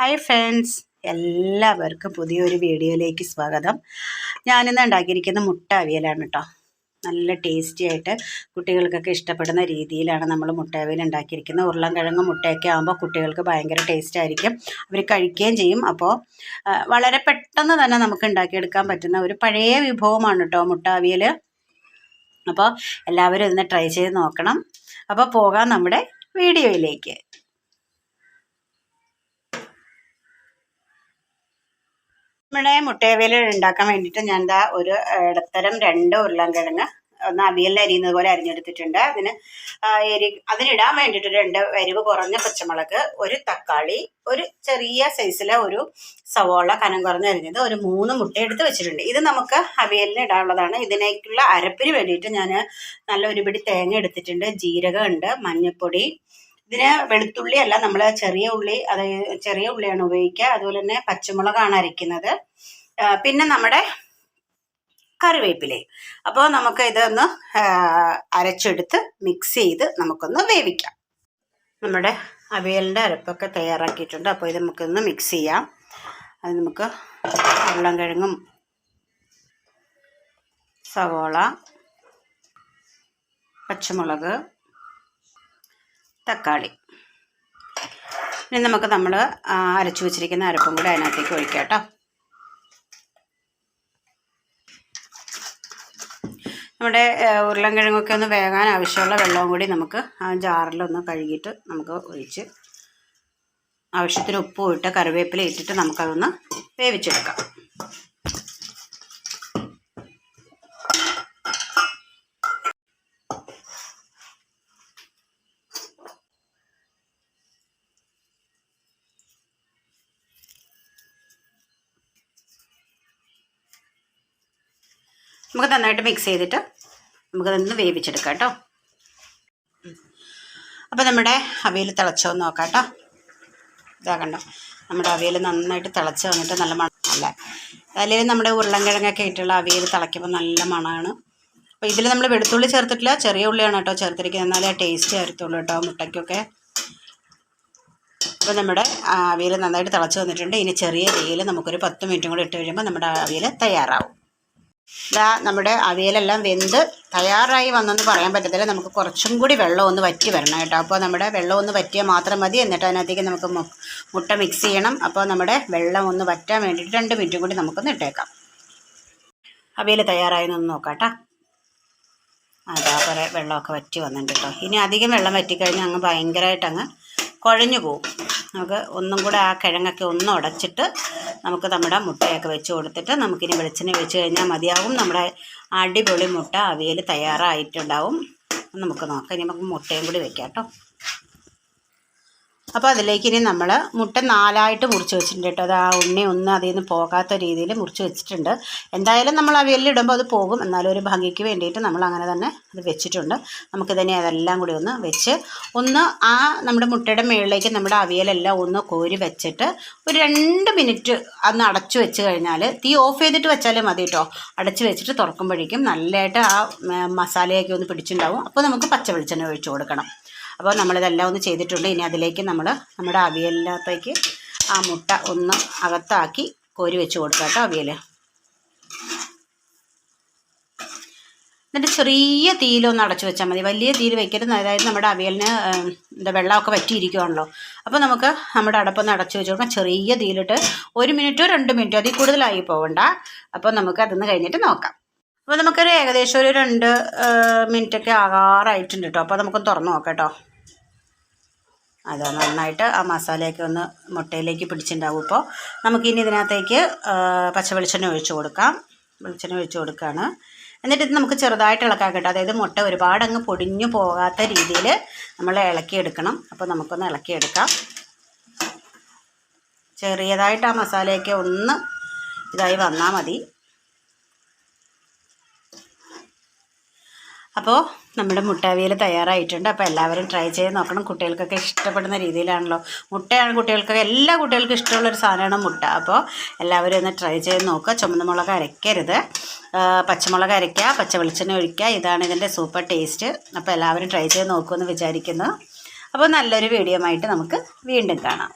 Hi friends എല്ലാവർക്കും പുതിയൊരു വീഡിയോയിലേക്ക് സ്വാഗതം. ഞാനിന്ന് ഉണ്ടാക്കിയിരിക്കുന്ന മുട്ട അവിയലാണ് കേട്ടോ നല്ല ടേസ്റ്റി ആയിട്ട് കുട്ടികൾക്കൊക്കെ ഇഷ്ടപ്പെടുന്ന രീതിയിലാണ് നമ്മൾ മുട്ട അവിയൽ ഉണ്ടാക്കിയിരിക്കുന്നത്. ഉരുളൻ കിഴങ്ങ് മുട്ടയൊക്കെ ആകുമ്പോൾ കുട്ടികൾക്ക് ഭയങ്കര ടേസ്റ്റ് ആയിരിക്കും. അവർ കഴിക്കുകയും ചെയ്യും. അപ്പോൾ വളരെ പെട്ടെന്ന് തന്നെ നമുക്ക് ഉണ്ടാക്കിയെടുക്കാൻ പറ്റുന്ന ഒരു പഴയ വിഭവമാണ് കേട്ടോ മുട്ട അവിയൽ. അപ്പോൾ എല്ലാവരും ഇതിനെ ട്രൈ ചെയ്ത് നോക്കണം. അപ്പോൾ പോകാം നമ്മുടെ വീഡിയോയിലേക്ക്. നമ്മുടെ മുട്ടയവിയൽ ഉണ്ടാക്കാൻ വേണ്ടിയിട്ട് ഞാൻ എന്താ ഒരു ഇടത്തരം രണ്ട് ഉരുളൻകിഴങ്ങ് ഒന്ന് അവിയലിൽ അരിയുന്നത് പോലെ അരിഞ്ഞെടുത്തിട്ടുണ്ട്. അതിന് എരി അതിനിടാൻ വേണ്ടിയിട്ട് രണ്ട് വരിവ് കുറഞ്ഞ പച്ചമുളക് ഒരു തക്കാളി ഒരു ചെറിയ സൈസിലെ ഒരു സവോള കനം കുറഞ്ഞ് അരിഞ്ഞത് ഒരു മൂന്ന് മുട്ട എടുത്ത് വെച്ചിട്ടുണ്ട്. ഇത് നമുക്ക് അവിയലിന് ഇടാനുള്ളതാണ്. ഇതിനേക്കുള്ള അരപ്പിന് വേണ്ടിയിട്ട് ഞാൻ നല്ല ഒരുപിടി തേങ്ങ എടുത്തിട്ടുണ്ട്. ജീരകമുണ്ട് മഞ്ഞൾപ്പൊടി ഇതിന് വെളുത്തുള്ളി അല്ല നമ്മൾ ചെറിയ ഉള്ളി അതായത് ചെറിയ ഉള്ളിയാണ് ഉപയോഗിക്കുക. അതുപോലെ തന്നെ പച്ചമുളകാണ് അരയ്ക്കുന്നത്. പിന്നെ നമ്മുടെ കറിവേപ്പിലയും. അപ്പോൾ നമുക്ക് ഇതൊന്ന് അരച്ചെടുത്ത് മിക്സ് ചെയ്ത് നമുക്കൊന്ന് വേവിക്കാം. നമ്മുടെ അവിയലിന്റെ അരപ്പൊക്കെ തയ്യാറാക്കിയിട്ടുണ്ട്. അപ്പോൾ ഇത് നമുക്കൊന്ന് മിക്സ് ചെയ്യാം. അത് നമുക്ക് ഉരുളൻകിഴങ്ങും സവോള പച്ചമുളക് തക്കാളി. ഇനി നമുക്ക് നമ്മൾ അരച്ചു വെച്ചിരിക്കുന്ന അരപ്പും കൂടി അതിനകത്തേക്ക് ഒഴിക്കാം കേട്ടോ. നമ്മുടെ ഉരുളൻകിഴങ്ങൊക്കെ ഒന്ന് വേകാൻ ആവശ്യമുള്ള വെള്ളവും കൂടി നമുക്ക് ആ ജാറിലൊന്ന് കഴുകിയിട്ട് നമുക്ക് ഒഴിച്ച് ആവശ്യത്തിന് ഉപ്പും ഇട്ട് കറിവേപ്പില ഇട്ടിട്ട് നമുക്കതൊന്ന് വേവിച്ചെടുക്കാം. നമുക്ക് നന്നായിട്ട് മിക്സ് ചെയ്തിട്ട് നമുക്കതൊന്ന് വേവിച്ചെടുക്കാം കേട്ടോ. അപ്പോൾ നമ്മുടെ അവിയൽ തിളച്ചോ എന്ന് നോക്കാം കേട്ടോ. ഇതാ കണ്ടോ? നമ്മുടെ അവിയൽ നന്നായിട്ട് തിളച്ച് വന്നിട്ട് നല്ല അല്ലേ. അല്ലെങ്കിൽ നമ്മുടെ ഉരുളൻകിഴങ്ങൊക്കെ ആയിട്ടുള്ള അവിയൽ തിളയ്ക്കുമ്പോൾ നല്ല മണമാണ് അപ്പോൾ ഇതിൽ നമ്മൾ വെളുത്തുള്ളി ചേർത്തിട്ടില്ല. ചെറിയ ഉള്ളിയാണ് കേട്ടോ ചേർത്തിരിക്കുന്നത്. എന്നാലേ ടേസ്റ്റ് ചേർത്തുള്ളൂ കേട്ടോ മുട്ടയ്ക്കൊക്കെ. അപ്പോൾ നമ്മുടെ അവിയൽ നന്നായിട്ട് തിളച്ച് വന്നിട്ടുണ്ട്. ഇനി ചെറിയ തീയിൽ നമുക്കൊരു പത്ത് മിനിറ്റും കൂടി ഇട്ട് കഴിയുമ്പോൾ നമ്മുടെ അവിയൽ തയ്യാറാവും. ഇതാ നമ്മുടെ അവിയലെല്ലാം വെന്ത് തയ്യാറായി വന്നെന്ന് പറയാൻ പറ്റത്തില്ല. നമുക്ക് കുറച്ചും കൂടി വെള്ളം ഒന്ന് വറ്റി വരണം കേട്ടോ. അപ്പോൾ നമ്മുടെ വെള്ളം ഒന്ന് വറ്റിയാൽ മാത്രം മതി. എന്നിട്ട് അതിനകത്തേക്ക് നമുക്ക് മുട്ട മിക്സ് ചെയ്യണം. അപ്പോൾ നമ്മുടെ വെള്ളം ഒന്ന് വറ്റാൻ വേണ്ടിയിട്ട് രണ്ട് മിനിറ്റും കൂടി നമുക്കൊന്ന് ഇട്ടേക്കാം. അവിയൽ തയ്യാറായി ഒന്ന് നോക്കാം അതാ കുറേ വെള്ളമൊക്കെ വറ്റി വന്നിട്ടുണ്ട് കേട്ടോ. ഇനി അധികം വെള്ളം വറ്റിക്കഴിഞ്ഞാൽ അങ്ങ് ഭയങ്കരമായിട്ട് അങ്ങ് കുഴഞ്ഞു പോകും നമുക്ക് ഒന്നും കൂടെ ആ കിഴങ്ങൊക്കെ ഒന്ന് ഉടച്ചിട്ട് നമുക്ക് നമ്മുടെ മുട്ടയൊക്കെ വെച്ച് കൊടുത്തിട്ട് നമുക്കിനി വെളിച്ചെണ്ണ വെച്ച് കഴിഞ്ഞാൽ മതിയാവും. നമ്മുടെ അടിപൊളി മുട്ട അവിയൽ തയ്യാറായിട്ടുണ്ടാവും. നമുക്ക് നോക്കാം. ഇനി നമുക്ക് മുട്ടയും കൂടി വെക്കാം കേട്ടോ. അപ്പോൾ അതിലേക്ക് ഇനി നമ്മൾ മുട്ട നാലായിട്ട് മുറിച്ച് വെച്ചിട്ടുണ്ട് കേട്ടോ. അത് ആ ഉണ്ണി ഒന്ന് അതിൽ നിന്ന് പോകാത്ത രീതിയിൽ മുറിച്ച് വെച്ചിട്ടുണ്ട്. എന്തായാലും നമ്മൾ അവിയലിടുമ്പോൾ അത് പോകും. എന്നാലും ഒരു ഭംഗിക്ക് വേണ്ടിയിട്ട് നമ്മൾ അങ്ങനെ തന്നെ അത് വെച്ചിട്ടുണ്ട്. നമുക്ക് തന്നെ അതെല്ലാം കൂടി ഒന്ന് വെച്ച് ഒന്ന് ആ നമ്മുടെ മുട്ടയുടെ മുകളിലേക്ക് നമ്മുടെ അവിയലെല്ലാം ഒന്ന് കോരി വെച്ചിട്ട് ഒരു രണ്ട് മിനിറ്റ് അന്ന് അടച്ചു വെച്ച് കഴിഞ്ഞാൽ തീ ഓഫ് ചെയ്തിട്ട് വെച്ചാലും മതി കേട്ടോ. അടച്ച് വെച്ചിട്ട് തുറക്കുമ്പോഴേക്കും നല്ലതായിട്ട് ആ മസാലയൊക്കെ ഒന്ന് പിടിച്ചിട്ടുണ്ടാവും അപ്പോൾ നമുക്ക് പച്ച വെളിച്ചെണ്ണ ഒഴിച്ചു കൊടുക്കണം. അപ്പോൾ നമ്മളിതെല്ലാം ഒന്ന് ചെയ്തിട്ടുണ്ട്. ഇനി അതിലേക്ക് നമ്മൾ നമ്മുടെ അവിയലിനകത്തേക്ക് ആ മുട്ട ഒന്ന് അകത്താക്കി കോരി വെച്ച് കൊടുക്കാം കേട്ടോ അവിയൽ എന്നിട്ട് ചെറിയ തീയിലൊന്ന് അടച്ചു വെച്ചാൽ മതി. വലിയ തീയിൽ വെക്കരുത്. അതായത് നമ്മുടെ അവിയലിന് എന്താ വെള്ളമൊക്കെ വറ്റിയിരിക്കുവാണല്ലോ. അപ്പോൾ നമുക്ക് നമ്മുടെ അടപ്പൊന്ന് അടച്ചു വെച്ച് കൊടുക്കാം. ചെറിയ തീയിലിട്ട് ഒരു മിനിറ്റോ രണ്ട് മിനിറ്റോ അതിൽ കൂടുതലായി പോകണ്ട അപ്പോൾ നമുക്ക് അതൊന്ന് കഴിഞ്ഞിട്ട് നോക്കാം. അപ്പോൾ നമുക്കൊരു ഏകദേശം ഒരു രണ്ട് മിനിറ്റൊക്കെ ആകാറായിട്ടുണ്ട് കേട്ടോ. അപ്പോൾ നമുക്ക് തുറന്ന് നോക്കാം കേട്ടോ. അത് നന്നായിട്ട് ആ മസാലയൊക്കെ ഒന്ന് മുട്ടയിലേക്ക് പിടിച്ചിട്ടുണ്ടാവും. ഇപ്പോൾ നമുക്കിനി ഇതിനകത്തേക്ക് പച്ച വെളിച്ചെണ്ണ ഒഴിച്ചു കൊടുക്കാം. വെളിച്ചെണ്ണ ഒഴിച്ചു കൊടുക്കുകയാണ് എന്നിട്ട് ഇത് നമുക്ക് ചെറുതായിട്ട് ഇളക്കാൻ കേട്ടോ അതായത് മുട്ട ഒരുപാട് അങ്ങ് പൊടിഞ്ഞു പോകാത്ത രീതിയിൽ നമ്മൾ ഇളക്കിയെടുക്കണം. അപ്പോൾ നമുക്കൊന്ന് ഇളക്കിയെടുക്കാം. ചെറിയതായിട്ട് ആ മസാലയൊക്കെ ഒന്ന് ഇതായി വന്നാൽ മതി. അപ്പോൾ നമ്മുടെ മുട്ടാവിയൽ തയ്യാറായിട്ടുണ്ട്. അപ്പോൾ എല്ലാവരും ട്രൈ ചെയ്ത് നോക്കണം. കുട്ടികൾക്കൊക്കെ ഇഷ്ടപ്പെടുന്ന രീതിയിലാണല്ലോ. മുട്ടയാണ് കുട്ടികൾക്കൊക്കെ എല്ലാ കുട്ടികൾക്കും ഇഷ്ടമുള്ളൊരു സാധനമാണ് മുട്ട. അപ്പോൾ എല്ലാവരും ഒന്ന് ട്രൈ ചെയ്ത് നോക്കുക. ചുമന്ന മുളക് അരയ്ക്കരുത്. പച്ചമുളക് അരയ്ക്കുക പച്ച വെളിച്ചെണ്ണ ഒഴിക്കുക. ഇതാണ് ഇതിന്റെ സൂപ്പർ ടേസ്റ്റ് അപ്പോൾ എല്ലാവരും ട്രൈ ചെയ്ത് നോക്കുമെന്ന് വിചാരിക്കുന്നു. അപ്പോൾ നല്ലൊരു വീഡിയോ ആയിട്ട് നമുക്ക് വീണ്ടും കാണാം.